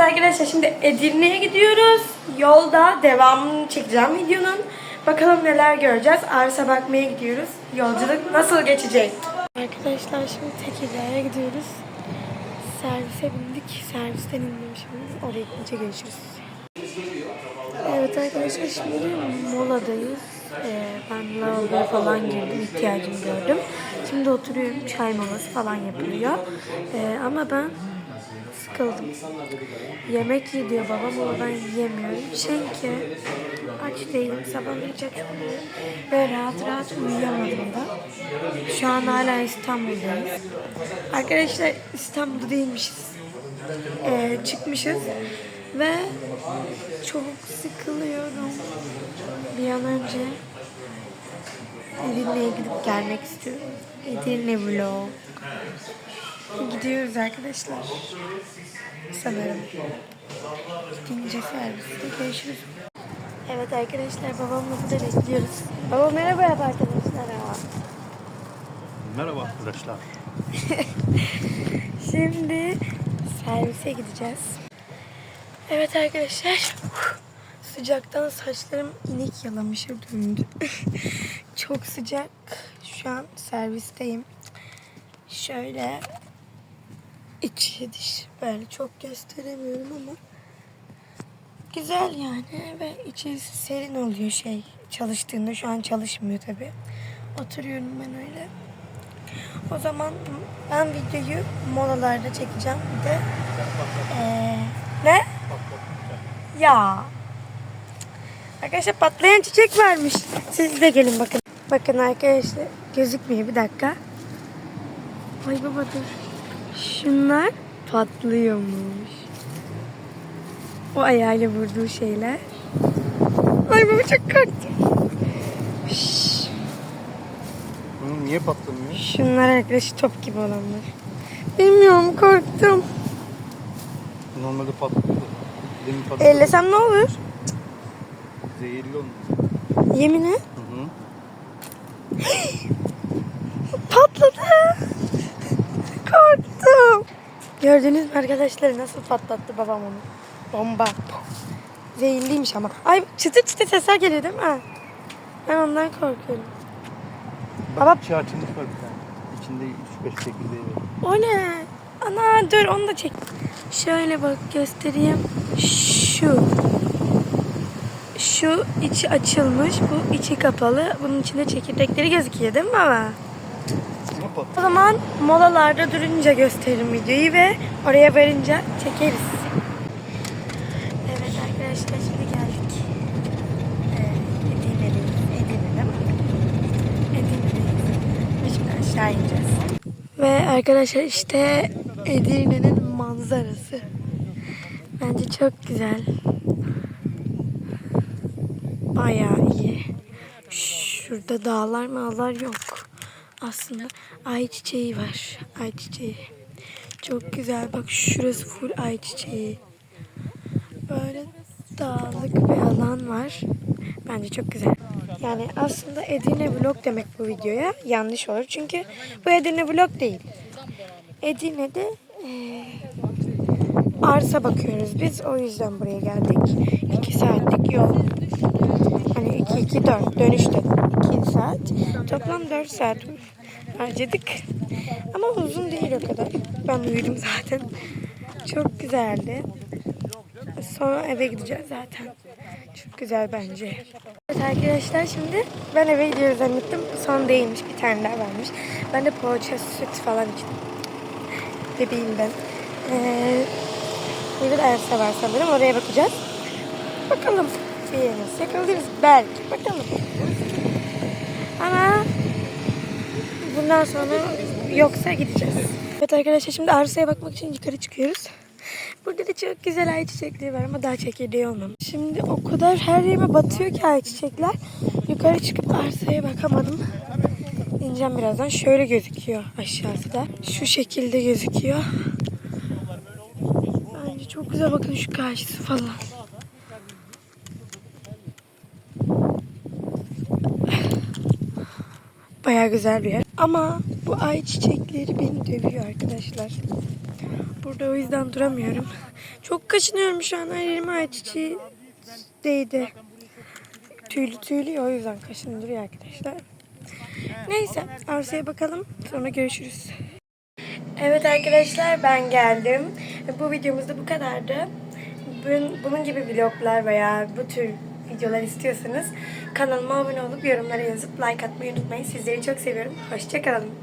Evet arkadaşlar şimdi Edirne'ye gidiyoruz. Yolda devamını çekeceğim videonun. Bakalım neler göreceğiz. Arsa bakmaya gidiyoruz. Yolculuk nasıl geçecek? Arkadaşlar şimdi Tekirdağ'a gidiyoruz. Servise bindik. Servisten indim şimdi. Oraya gidince görüşürüz. Evet arkadaşlar şimdi moladayız. Ee, ben lavaboya falan girdim. ihtiyacımı gördüm. Şimdi oturuyorum. Çay molası falan yapılıyor. Ee, ama ben sıkıldım. Yemek ye diyor babam ama ben yiyemiyorum. Çünkü aç değilim. Sabah hiç aç olmuyorum. Ve rahat rahat uyuyamadım da. Şu an hala İstanbul'dayız. Arkadaşlar İstanbul'da değilmişiz. Ee, çıkmışız. Ve çok sıkılıyorum. Bir an önce Edirne'ye gidip gelmek istiyorum. Edirne vlog. Gidiyoruz arkadaşlar. Sanırım. Gidince serviste görüşürüz. Evet arkadaşlar babamla burada bekliyoruz. Baba merhaba yap arkadaşlar. Merhaba arkadaşlar. Şimdi servise gideceğiz. Evet arkadaşlar. Sıcaktan saçlarım inek yalamışa döndü. Çok sıcak. Şu an servisteyim. Şöyle içi dış böyle çok gösteremiyorum ama güzel yani ve içerisi serin oluyor şey çalıştığında şu an çalışmıyor tabi. Oturuyorum ben öyle. O zaman ben videoyu molalarda çekeceğim. Bir de eee, ne? Ya. Arkadaşlar patlayan çiçek varmış. Siz de gelin bakın. Bakın arkadaşlar gözükmüyor bir dakika. Ay baba dur. Şunlar patlıyormuş. O ayağıyla vurduğu şeyler. Ay baba çok korktum. Şşş. Bunun niye patlamıyor? Şunlar arkadaş top gibi olanlar. Bilmiyorum korktum. Normalde patlıyor. Demin. Ellesem ne olur? Zehirli olmuş. Yemin et. Hı hı. Patladı. Korktum. Gördünüz mü arkadaşlar nasıl patlattı babam onu? Bomba. Zehirliymiş ama. Ay çıtır çıtır sesler geliyor değil mi? Ben ondan korkuyorum. Bak Baba- içi açılmış var bir tane. İçinde 3-5 çekirdeği var. O ne? Ana dur onu da çek. Şöyle bak göstereyim. Şu. Şu içi açılmış. Bu içi kapalı. Bunun içinde çekirdekleri gözüküyor değil mi baba? O zaman molalarda durunca gösteririm videoyu ve oraya varınca çekeriz. Evet arkadaşlar şimdi geldik. Ee, Edirne'deyiz. Edirne değil mi? Edirne'deyiz. Şimdi aşağı ineceğiz. Ve arkadaşlar işte Edirne'nin manzarası. Bence çok güzel. Bayağı iyi. Şurada dağlar mağlar yok. Aslında ayçiçeği var. Ayçiçeği. Çok güzel. Bak şurası full ayçiçeği. Böyle dağlık bir alan var. Bence çok güzel. Yani aslında Edirne vlog demek bu videoya yanlış olur. Çünkü bu Edirne vlog değil. Edirne'de eee, arsa bakıyoruz biz. O yüzden buraya geldik. 2 saatlik yol. Hani 2 2 4 dönüşte 2 saat. Toplam 4 saat harcadık. Ama uzun değil o kadar. Ben uyudum zaten. Çok güzeldi. Sonra eve gideceğiz zaten. Çok güzel bence. Evet arkadaşlar şimdi ben eve gidiyoruz zannettim. Son değilmiş. Bir tane daha varmış. Ben de poğaça, süt falan içtim. Bebeğimden. Ee, burada da arsa var sanırım. Oraya bakacağız. Bakalım. Bir nasıl yakalarız belki. Bakalım. Ama bundan sonra yoksa gideceğiz. Evet arkadaşlar şimdi arsaya bakmak için yukarı çıkıyoruz. Burada da çok güzel ayçiçekleri var ama daha çekirdeği olmamış. Şimdi o kadar her yerime batıyor ki ayçiçekler. Yukarı çıkıp arsaya bakamadım. İneceğim birazdan. Şöyle gözüküyor aşağısı da. Şu şekilde gözüküyor. Çok güzel bakın şu karşısı falan. Baya güzel bir yer. Ama bu ay çiçekleri beni dövüyor arkadaşlar. Burada o yüzden duramıyorum. Çok kaşınıyorum şu an. Her yerime ayçiçeği değdi. Tüylü tüylü o yüzden kaşındırıyor arkadaşlar. Neyse arsaya bakalım. Sonra görüşürüz. Evet arkadaşlar ben geldim. Bu videomuz da bu kadardı. Bunun, bunun gibi vloglar veya bu tür videolar istiyorsanız kanalıma abone olup yorumlara yazıp like atmayı unutmayın. Sizleri çok seviyorum. Hoşçakalın.